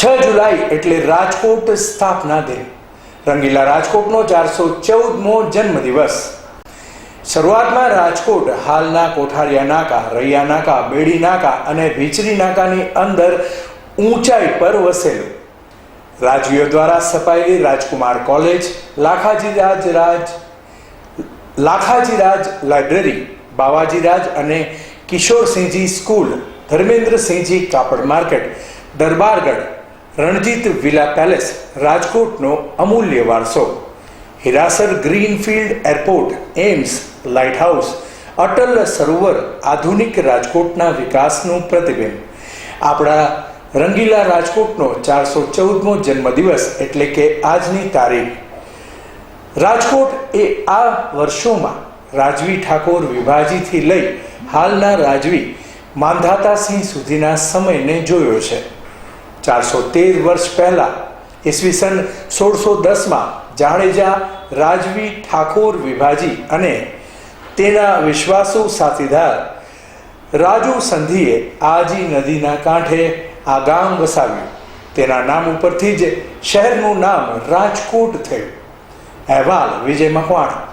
છ જુલાઈ એટલે રાજકોટ સ્થાપના દિન. રંગીલા રાજકોટનો ચારસો ચૌદમો જન્મદિવસ. શરૂઆતમાં રાજકોટ હાલના કોઠારિયા નાકા, રૈયા નાકા, બેડી નાકા અને ભીચરી નાકાની અંદર ઊંચાઈ પર વસેલું. રાજવીઓ દ્વારા સ્થપાયેલી રાજકુમાર કોલેજ લાખાજી રાજ રાજ લાખાજી રાજ લાઇબ્રેરી બાવાજી રાજ અને કિશોરસિંહજી સ્કૂલ, ધર્મેન્દ્રસિંહજી કાપડ market, Darbargadh Ranjit villa palace રાજકોટનો અમૂલ્ય વારસો. Hirasar greenfield airport AIIMS lighthouse Atal Sarovar આધુનિક રાજકોટના વિકાસનું પ્રતિબિંબ. આપણા રંગીલા રાજકોટનો ચારસો ચૌદમો જન્મદિવસ એટલે કે આજની તારીખ. રાજકોટ એ આ વર્ષોમાં રાજવી ઠાકોર વિભાજીથી લઈ હાલના રાજવી માંધાતાસિંહ સુધીના સમયને જોયો છે. ચારસો તેર વર્ષ પહેલા ઈસવીસન સોળસો દસમાં, જાડેજા રાજવી ઠાકોર વિભાજી અને તેના વિશ્વાસુ સાથીદાર રાજુ સંધિએ આજી નદીના કાંઠે આ ગામ વસાવ્યું. તેના નામ ઉપરથી જ શહેરનું નામ રાજકોટ થયું. અહેવાલ વિજય મકવાણા.